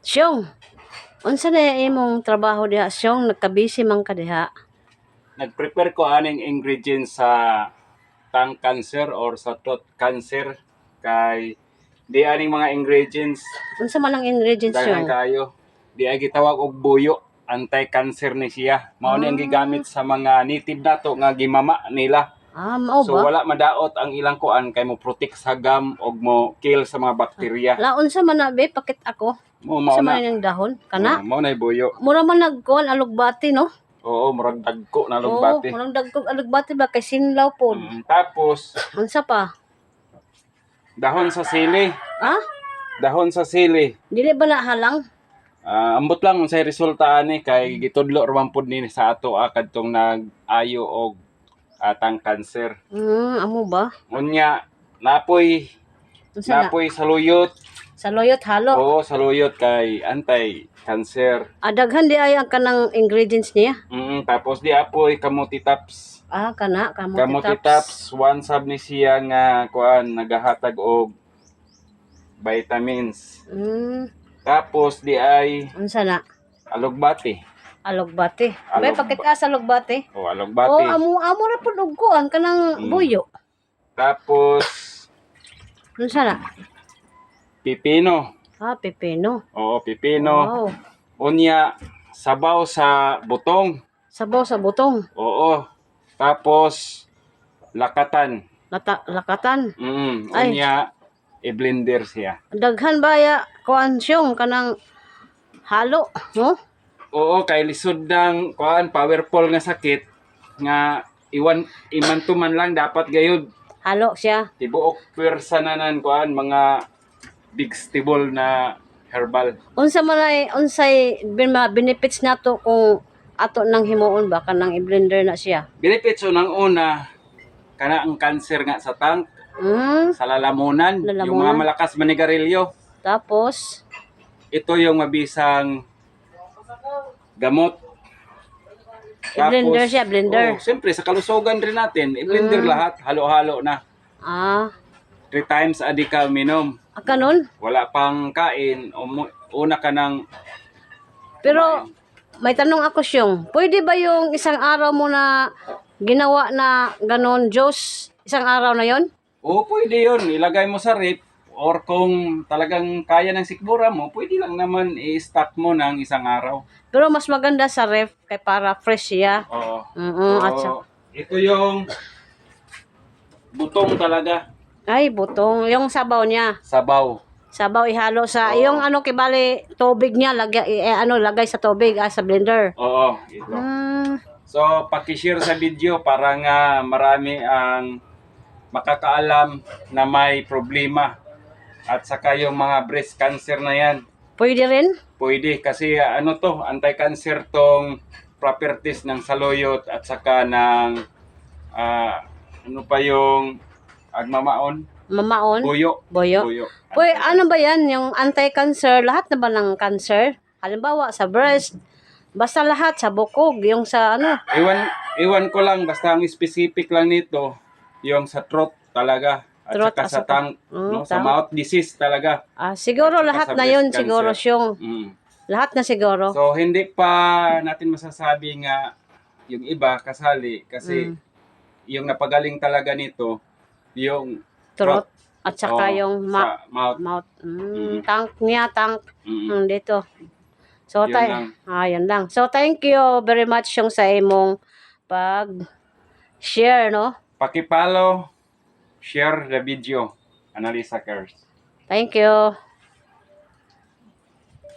Siyong, unsa na imong trabaho diha, Siyong? Nagkabisi man ka diha. Nag-prepare ko aning ingredients sa tongue cancer or sa throat cancer kay di aning mga ingredients Unsa man ang ingredients, daghan Siyong? kayo. Di ay gitawag og buyo anti-cancer ni siya. Mao ni ang Ah. gigamit sa mga native nato nga gimama nila. Ah, mao So ba? wala madaot ang ilang kuan kay mo protect sa gam og mo kill sa mga bakterya. La unsa man na be pakit ako. Mo mao man na. ang dahon? Kana? Oh, mao na buyo. Mura man nagkuhan alugbati, no? Oo, murag dagko na Oo, lugbati. murang dagkog alugbati ba kay sinlaw pod. Mm, tapos Unsa pa? dahon sa sili. Ah? Dahon sa sili. Dili ba na halang? Ah, ambot lang unsay resulta ani kay gitudlo raman pud ni sa ato ah, kadtong nag-ayo og atang cancer. Hmm, amo ba? Unya napoy Unsa na? napoy saluyot. Sa loyot halo. Oo, saluyot kay anti-cancer. Adaghan di ay ang kanang ingredients niya. Mm, tapos di apoy kamuti taps. Ah, kana kamuti Kamuti taps. taps one sab ni siya nga kuan nagahatag og vitamins. Hmm, Tapos di ay unsa na? alugbati. Alugbati. May Alugba- pakit ka sa alugbati. Oh, alugbati. amo amo ra pud og kuan kanang Mm. buyo. Tapos Unsa na? Pipino. Ah, pepino. Oo, pipino. Wow. Unya sabaw sa butong. Sabaw sa butong. Oo. Tapos lakatan. Lata, lakatan. Mm, Ay. unya i-blender siya. Daghan ba ya kuan siyong kanang halo, no? Oo, kay lisod ng kuan powerful nga sakit nga iwan iman tuman lang dapat gayud Halo siya. tibuok pwersa na nan kuan mga big stable na herbal. Unsa man ay unsay bin mga benefits nato kung ato nang himuon ba kanang i-blender na siya. Benefits unang una kana ang cancer nga sa tank, Mm, sa lalamunan, yung Lalamunan. mga malakas manigarilyo. tapos Ito yung mabisang gamot. i-blender siya, blender. Oh, siyempre sa kalusugan rin natin, i-blender Mm. lahat, halo-halo na. Ah, Three times a day ka minom. ah, kanon. Wala pang kain, o una ka ng Pero may tanong ako siyong, pwede ba yung isang araw mo na ginawa na ganon Diyos, isang araw na yon? Oo, pwede yun. Ilagay mo sa rip. Or kung talagang kaya ng sikmura mo, pwede lang naman i-stock mo ng isang araw. Pero mas maganda sa ref kay para fresh siya. Oo. Mm at ito yung butong talaga. Ay, butong. Yung sabaw niya. Sabaw. Sabaw ihalo sa, Oo. yung ano kibali, tubig niya, lagay, eh, ano, lagay sa tubig, ah, sa blender. Oo, ito. Hmm, So, pakishare sa video para nga marami ang makakaalam na may problema. At saka yung mga breast cancer na yan. pwede rin? Pwede kasi ano to, anti-cancer tong properties ng saluyot at saka ng ah, ano pa yung agmamaon, Mamaon? buyo. Boyo? Buyo. Pwede, ano ba yan? Yung anti-cancer, lahat na ba ng cancer? Halimbawa, sa breast, basta lahat, sa bukog, yung sa ano, Iwan, iwan ko lang, basta ang specific lang nito, yung sa throat talaga. At Throat, saka at sa tongue, Mm, no, sa mouth disease talaga. ah, siguro lahat na yun, cancer. siguro siyong, Mm. lahat na siguro. So, hindi pa natin masasabi nga yung iba kasali kasi Mm. yung napagaling talaga nito, yung Throat, at saka oh, yung ma- sa mouth. mouth. Mm, Mm. tank niya, tank. Mm. Mm, dito. So, Yun tay lang. ah, yun lang. So, thank you very much yung sa imong pag share, no? Pakipalo, share the video. Analisa Cares. Thank you.